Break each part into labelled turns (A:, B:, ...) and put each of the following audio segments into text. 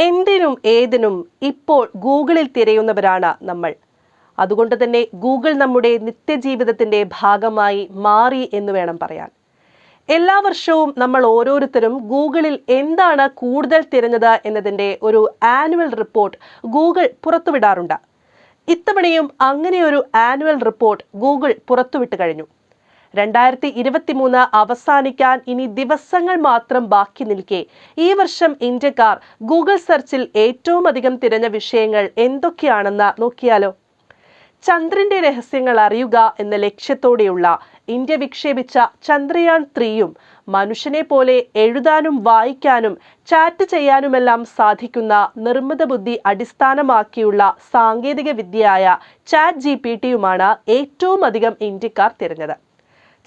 A: എന്തിനും ഏതിനും ഇപ്പോൾ ഗൂഗിളിൽ തിരയുന്നവരാണ് നമ്മൾ. അതുകൊണ്ട് തന്നെ ഗൂഗിൾ നമ്മുടെ നിത്യജീവിതത്തിന്റെ ഭാഗമായി മാറി എന്ന് വേണം പറയാൻ. എല്ലാ വർഷവും നമ്മൾ ഓരോരുത്തരും ഗൂഗിളിൽ എന്താണ് കൂടുതൽ തിരഞ്ഞത് എന്നതിന്റെ ഒരു ആനുവൽ റിപ്പോർട്ട് ഗൂഗിൾ പുറത്തുവിടാറുണ്ട്. ഇത്തവണയും അങ്ങനെയൊരു ആനുവൽ റിപ്പോർട്ട് ഗൂഗിൾ പുറത്തുവിട്ട് കഴിഞ്ഞു. രണ്ടായിരത്തി ഇരുപത്തി മൂന്ന് അവസാനിക്കാൻ ഇനി ദിവസങ്ങൾ മാത്രം ബാക്കി നിൽക്കെ. ഈ വർഷം ഇന്ത്യക്കാർ ഗൂഗിൾ സെർച്ചിൽ ഏറ്റവും അധികം തിരഞ്ഞ വിഷയങ്ങൾ എന്തൊക്കെയാണെന്ന് നോക്കിയാലോ. ചന്ദ്രന്റെ രഹസ്യങ്ങൾ അറിയുക എന്ന ലക്ഷ്യത്തോടെയുള്ള ഇന്ത്യ വിക്ഷേപിച്ച ചന്ദ്രയാൻ ത്രീയും മനുഷ്യനെ പോലെ എഴുതാനും വായിക്കാനും ചാറ്റ് ചെയ്യാനുമെല്ലാം സാധിക്കുന്ന നിർമ്മിത ബുദ്ധി അടിസ്ഥാനമാക്കിയുള്ള സാങ്കേതിക വിദ്യയായ ചാറ്റ് ജി പി ടിയുമാണ് ഏറ്റവും അധികം ഇന്ത്യക്കാർ തിരഞ്ഞത്.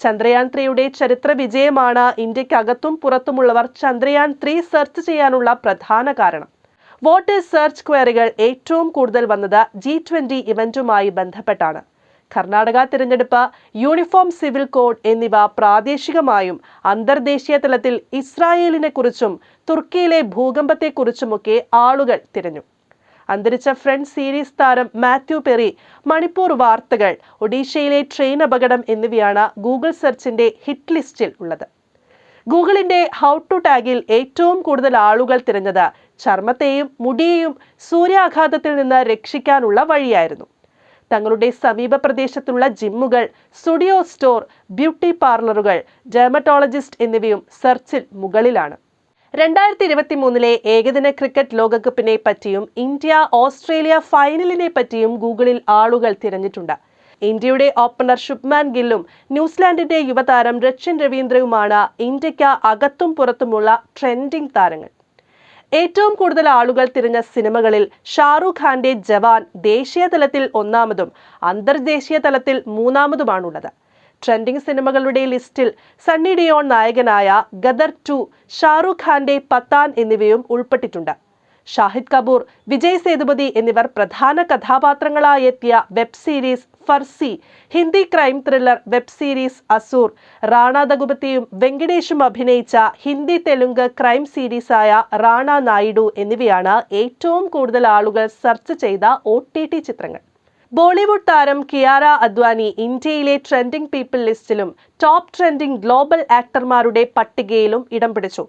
A: ചന്ദ്രയാൻ ത്രീയുടെ ചരിത്ര വിജയമാണ് ഇന്ത്യക്കകത്തും പുറത്തുമുള്ളവർ ചന്ദ്രയാൻ ത്രീ സെർച്ച് ചെയ്യാനുള്ള പ്രധാന കാരണം. വോട്ടേഴ്സ് സെർച്ച് ക്വയറികൾ ഏറ്റവും കൂടുതൽ വന്നത് ജി ട്വന്റി ഇവന്റുമായി ബന്ധപ്പെട്ടാണ്. കർണാടക തിരഞ്ഞെടുപ്പ് യൂണിഫോം സിവിൽ കോഡ് എന്നിവ പ്രാദേശികമായും അന്തർദേശീയ തലത്തിൽ ഇസ്രായേലിനെ കുറിച്ചും തുർക്കിയിലെ ഭൂകമ്പത്തെക്കുറിച്ചുമൊക്കെ ആളുകൾ തിരഞ്ഞു. അന്തരിച്ച ഫ്രണ്ട് സീരീസ് താരം മാത്യു പെറി മണിപ്പൂർ വാർത്തകൾ ഒഡീഷയിലെ ട്രെയിൻ അപകടം എന്നിവയാണ് ഗൂഗിൾ സെർച്ചിന്റെ ഹിറ്റ് ലിസ്റ്റിൽ ഉള്ളത്. ഗൂഗിളിന്റെ ഹൗ ടു ടാഗിൽ ഏറ്റവും കൂടുതൽ ആളുകൾ തിരഞ്ഞത് ചർമ്മത്തെയും മുടിയെയും സൂര്യാഘാതത്തിൽ നിന്ന് രക്ഷിക്കാനുള്ള വഴിയായിരുന്നു. തങ്ങളുടെ സമീപ പ്രദേശത്തുള്ള ജിമ്മുകൾ സ്റ്റുഡിയോ സ്റ്റോർ ബ്യൂട്ടി പാർലറുകൾ ഡെർമറ്റോളജിസ്റ്റ് എന്നിവയും സെർച്ചിൽ മുകളിലാണ്. രണ്ടായിരത്തി ഇരുപത്തി മൂന്നിലെ ഏകദിന ക്രിക്കറ്റ് ലോകകപ്പിനെ പറ്റിയും ഇന്ത്യ ഓസ്ട്രേലിയ ഫൈനലിനെ പറ്റിയും ഗൂഗിളിൽ ആളുകൾ തിരഞ്ഞിട്ടുണ്ട്. ഇന്ത്യയുടെ ഓപ്പണർ ശുഭ്മാൻ ഗില്ലും ന്യൂസിലാൻഡിന്റെ യുവതാരം രച്ചിൻ രവീന്ദ്രയുമാണ് ഇന്ത്യയ്ക്ക് അകത്തും പുറത്തുമുള്ള ട്രെൻഡിംഗ് താരങ്ങൾ. ഏറ്റവും കൂടുതൽ ആളുകൾ തിരഞ്ഞ സിനിമകളിൽ ഷാറൂഖ് ഖാന്റെ ജവാൻ ദേശീയ തലത്തിൽ ഒന്നാമതും അന്തർദേശീയ തലത്തിൽ മൂന്നാമതുമാണുള്ളത്. ട്രെൻഡിംഗ് സിനിമകളുടെ ലിസ്റ്റിൽ സണ്ണി ഡിയോൺ നായകനായ ഗദർ ടു ഷാറുഖ് ഖാന്റെ പത്താൻ എന്നിവയും ഉൾപ്പെട്ടിട്ടുണ്ട്. ഷാഹിദ് കപൂർ വിജയ് സേതുപതി എന്നിവർ പ്രധാന കഥാപാത്രങ്ങളായി എത്തിയ web series Farzi Hindi crime thriller web series Asur Rana ദഗുപതിയും വെങ്കടേഷും അഭിനയിച്ച ഹിന്ദി തെലുങ്ക് ക്രൈം സീരീസായ റാണ നായിഡു എന്നിവയാണ് ഏറ്റവും കൂടുതൽ ആളുകൾ സെർച്ച് ചെയ്ത ഒ ചിത്രങ്ങൾ. ബോളിവുഡ് താരം കിയാര അദ്വാനി ഇന്ത്യയിലെ ട്രെൻഡിംഗ് പീപ്പിൾ ലിസ്റ്റിലും ടോപ്പ് ട്രെൻഡിംഗ് ഗ്ലോബൽ ആക്ടർമാരുടെ പട്ടികയിലും ഇടം പിടിച്ചു.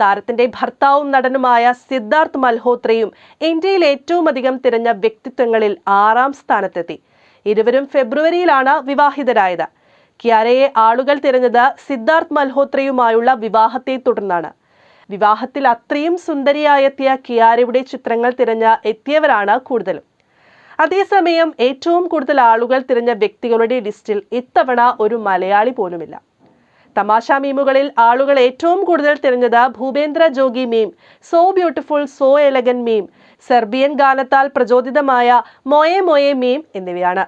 A: താരത്തിന്റെ ഭർത്താവും നടനുമായ സിദ്ധാർത്ഥ് മൽഹോത്രയും ഇന്ത്യയിൽ ഏറ്റവും അധികം തിരഞ്ഞ വ്യക്തിത്വങ്ങളിൽ ആറാം സ്ഥാനത്തെത്തി. ഇരുവരും ഫെബ്രുവരിയിലാണ് വിവാഹിതരായത്. കിയാരയെ ആളുകൾ തിരഞ്ഞത് സിദ്ധാർത്ഥ് മൽഹോത്രയുമായുള്ള വിവാഹത്തെ തുടർന്നാണ്. വിവാഹത്തിൽ അത്രയും സുന്ദരിയായെത്തിയ കിയാരയുടെ ചിത്രങ്ങൾ തിരഞ്ഞ എത്തിയവരാണ് കൂടുതലും. അതേസമയം ഏറ്റവും കൂടുതൽ ആളുകൾ തിരഞ്ഞ വ്യക്തികളുടെ ലിസ്റ്റിൽ ഇത്തവണ ഒരു മലയാളി പോലുമില്ല. തമാശ മീമുകളിൽ ആളുകൾ ഏറ്റവും കൂടുതൽ തിരഞ്ഞത് Bhupendra Jogi meme so beautiful so elegant meme Serbian ഗാനത്താൽ പ്രചോദിതമായ മൊയെ മൊയെ മീം എന്നിവയാണ്.